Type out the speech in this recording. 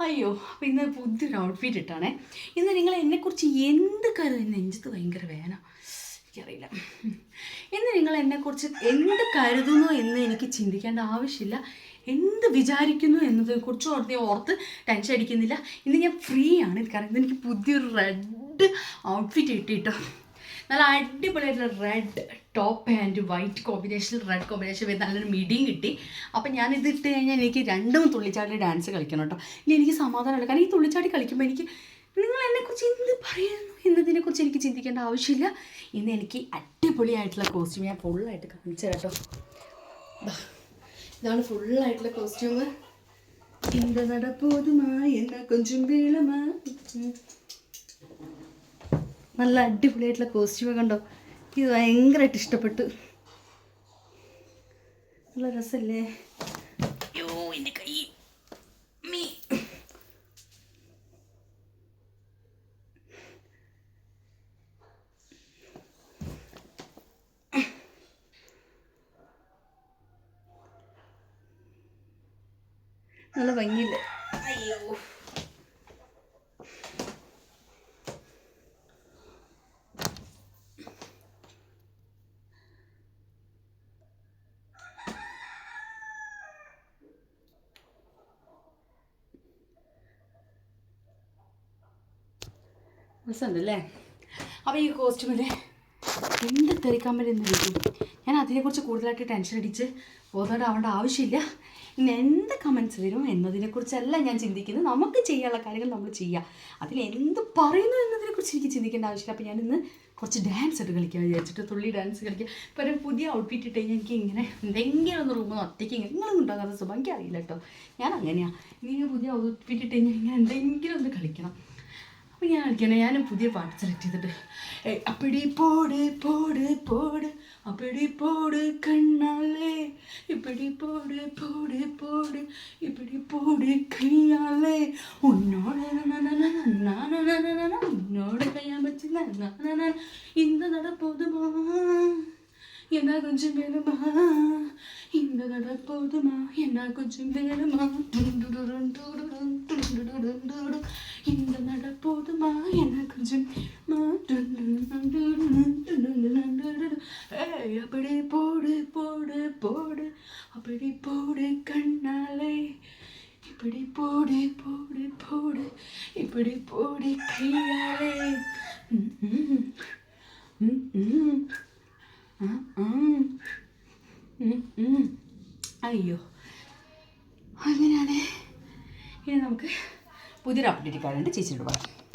അയ്യോ അപ്പോൾ ഇന്ന് പുതിയൊരു ഔട്ട്ഫിറ്റ് ഇട്ടാണേ. ഇന്ന് നിങ്ങൾ എന്നെക്കുറിച്ച് എന്ത് കരുതി നെഞ്ചത്ത് ഭയങ്കര വേന എനിക്കറിയില്ല. ഇന്ന് നിങ്ങൾ എന്നെക്കുറിച്ച് എന്ത് കരുതുന്നു എന്ന് എനിക്ക് ചിന്തിക്കേണ്ട ആവശ്യമില്ല. എന്ത് വിചാരിക്കുന്നു എന്നതിനെക്കുറിച്ച് ഓർത്ത് ഞാൻ ഓർത്ത് ടെൻഷൻ അടിക്കുന്നില്ല. ഇന്ന് ഞാൻ ഫ്രീ ആണ്. കാരണം എനിക്ക് പുതിയൊരു റെഡ് ഔട്ട്ഫിറ്റ് കിട്ടിയിട്ടോ നല്ല അടിപൊളിയായിട്ടുള്ള red top and white combination red combination വരുന്ന നല്ലൊരു മിഡിയും കിട്ടി. അപ്പം ഞാനിത് ഇട്ട് കഴിഞ്ഞാൽ എനിക്ക് രണ്ടും തുള്ളിച്ചാടി ഡാൻസ് കളിക്കണം കേട്ടോ ഇനി എനിക്ക് സമാധാനമുള്ള കാരണം ഈ തുള്ളിച്ചാടി കളിക്കുമ്പോൾ എനിക്ക് നിങ്ങൾ എന്നെക്കുറിച്ച് എന്ത് പറയുന്നു എന്നതിനെക്കുറിച്ച് എനിക്ക് ചിന്തിക്കേണ്ട ആവശ്യമില്ല. ഇന്ന് എനിക്ക് അടിപൊളിയായിട്ടുള്ള കോസ്റ്റ്യൂം ഞാൻ ഫുള്ളായിട്ട് കാണിച്ചു കേട്ടോ ഇതാണ് ഫുള്ളായിട്ടുള്ള കോസ്റ്റ്യൂം എന്ത് നടപ്പോതുമായി എന്നാ കൊഞ്ചും വീളമാ നല്ല അടിപൊളിയായിട്ടുള്ള കോസ്റ്റ്യൂമൊക്കെ കണ്ടോ? ഇത് ഭയങ്കരമായിട്ട് ഇഷ്ടപ്പെട്ടു. നല്ല രസമല്ലേ യോ എന്റെ കൈ. മീ. നല്ല ഭംഗിയില്ലേ? അയ്യോ. രസമുണ്ടല്ലേ? അപ്പോൾ ഈ കോസ്റ്റ്യൂമിൽ എന്ത് തെറിക്കാൻ പറ്റുന്ന ഇരിക്കും ഞാൻ അതിനെക്കുറിച്ച് കൂടുതലായിട്ട് ടെൻഷൻ അടിച്ച് ബോധമാവേണ്ട ആവശ്യമില്ല. ഇന്ന് എന്ത് കമൻസ് വരും എന്നതിനെക്കുറിച്ചല്ല ഞാൻ ചിന്തിക്കുന്നത്. നമുക്ക് ചെയ്യാനുള്ള കാര്യങ്ങൾ നമ്മൾ ചെയ്യുക അതിൽ എന്ത് പറയുന്നു എന്നതിനെക്കുറിച്ച് എനിക്ക് ചിന്തിക്കേണ്ട ആവശ്യമില്ല. അപ്പോൾ ഞാൻ ഇന്ന് കുറച്ച് ഡാൻസ് ഇട്ട് കളിക്കാൻ വിചാരിച്ചിട്ട് തുള്ളി ഡാൻസ് കളിക്കുക ഇപ്പോൾ ഒരു പുതിയ ഔട്ട്ഫിറ്റ് ഇട്ട് കഴിഞ്ഞാൽ എനിക്ക് ഇങ്ങനെ എന്തെങ്കിലും ഒന്ന് റൂമിൽ ഒറ്റയ്ക്ക് ഇങ്ങനെ ഉണ്ടാകാത്ത സ്വഭാവം എനിക്ക് അറിയില്ല കേട്ടോ. ഞാൻ അങ്ങനെയാണ് ഇനി പുതിയ ഔട്ട്ഫിറ്റ് ഇട്ട് കഴിഞ്ഞാൽ ഇങ്ങനെ എന്തെങ്കിലും ഒന്ന് കളിക്കണം. അപ്പോൾ ഞാൻ കളിക്കണേ ഞാനും പുതിയ പാട്ട് സെലക്ട് ചെയ്തിട്ട് ഏയ് അപ്പടി പോട് പോട് പോട് അപ്പടി പോട് കണ്ണാലേ ഇപ്പടി പോട് പോട് പോട് ഇപ്പടി പോട് കയ്യാലേ ഉന്നോട് ഉന്നോട് കയ്യാൻ പറ്റില്ല இந்த നടപ്പോതുമാ என்ன கொஞ்சம் வேணுமா இந்த நடப்போதுமா என்ன கொஞ்சம் வேணுமா அப்படி போடு போடு போடு அப்படி போடு கண்ணாலே இப்படி போடு போடு போடு இப்படி போடு கையாலே ம், ம். ம், ம். ആ, ആ. ഉം, ഉം. അയ്യോ അങ്ങനെയാണ് ഇനി നമുക്ക് പുതിയൊരു അപ്ഡേറ്റ് കാണാണ്ട് ചേച്ചിയോട് പറയാം